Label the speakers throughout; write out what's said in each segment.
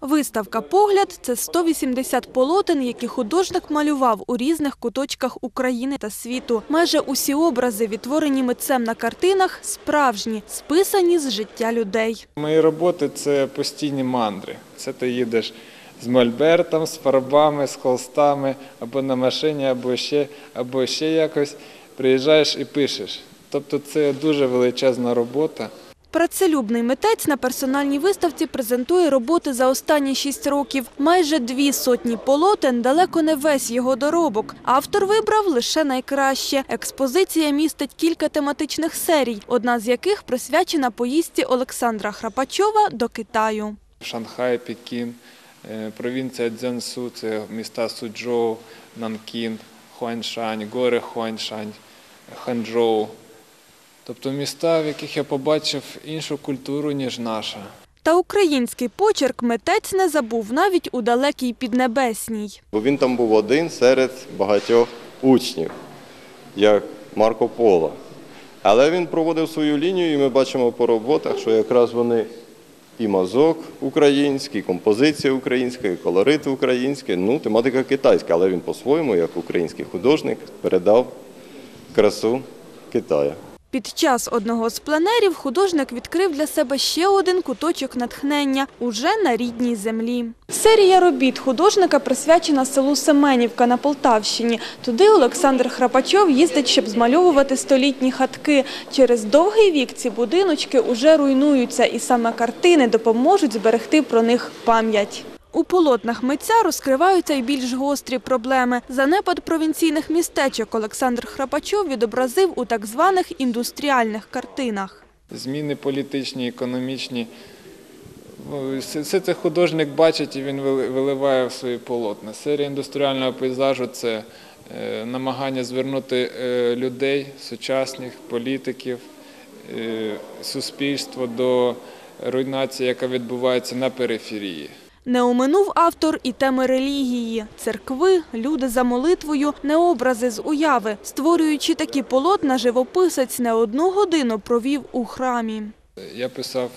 Speaker 1: Виставка «Погляд» – це 180 полотен, які художник малював у різних куточках України та світу. Майже усі образи, відтворені митцем на картинах, справжні, списані з життя людей.
Speaker 2: Мої роботи це постійні мандри. Це ти їдеш з мольбертом, з фарбами, з холстами, або на машині, або ще, або ще якось. Приїжджаєш і пишеш. Тобто це дуже величезна робота.
Speaker 1: Працелюбний митець на персональній виставці презентує роботи за останні шість років. Майже дві сотні полотен, далеко не весь його доробок. Автор вибрав лише найкраще. Експозиція містить кілька тематичних серій, одна з яких присвячена поїздці Олександра Храпачова до Китаю.
Speaker 2: Шанхай, Пекін, е, провінція Цзянсу, це міста Суджоу, Нанкін, Хуаншань, гори Хуаншань, Ханчжоу. Тобто міста, в яких я побачив іншу культуру, ніж наша.
Speaker 1: Та український почерк митець не забув навіть у далекій Піднебесній.
Speaker 3: Бо він там був один серед багатьох учнів, як Марко Поло. Але він проводив свою лінію, і ми бачимо по роботах, що якраз вони і мазок український, і композиція українська, і колорит український, ну, тематика китайська, але він по-своєму, як український художник, передав красу Китаю.
Speaker 1: Під час одного з пленерів художник відкрив для себе ще один куточок натхнення уже на рідній землі. Серія робіт художника присвячена селу Семенівка на Полтавщині. Туди Олександр Храпачов їздить, щоб змальовувати столітні хатки. Через довгий вік ці будиночки уже руйнуються, і саме картини допоможуть зберегти про них пам'ять. У полотнах митця розкриваються й більш гострі проблеми. Занепад провінційних містечок Олександр Храпачов відобразив у так званих індустріальних картинах.
Speaker 2: Зміни політичні, економічні. Ну, Все це художник бачить і він виливає в свої полотна. Серія індустріального пейзажу це е, намагання звернути е, людей, сучасних політиків, е, суспільство до руйнації, яка відбувається на периферії.
Speaker 1: Не оминув автор і теми релігії – церкви, люди за молитвою, не образи з уяви. Створюючи такі полотна, живописець не одну годину провів у храмі.
Speaker 2: Я писав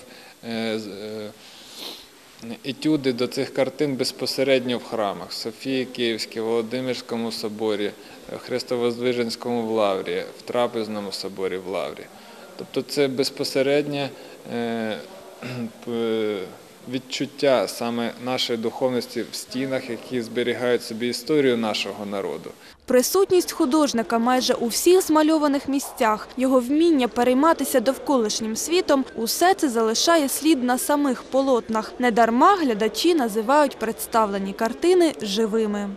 Speaker 2: е, е, етюди до цих картин безпосередньо в храмах Софії Київській, Володимирському соборі, е, Христовоздвиженському в Лаврі, в Трапезному соборі в Лаврі. Тобто це безпосереднє п- відчуття саме нашої духовності в стінах, які зберігають собі історію нашого народу.
Speaker 1: Присутність художника майже у всіх змальованих місцях, його вміння перейматися довколишнім світом – усе це залишає слід на самих полотнах. Недарма глядачі називають представлені картини живими.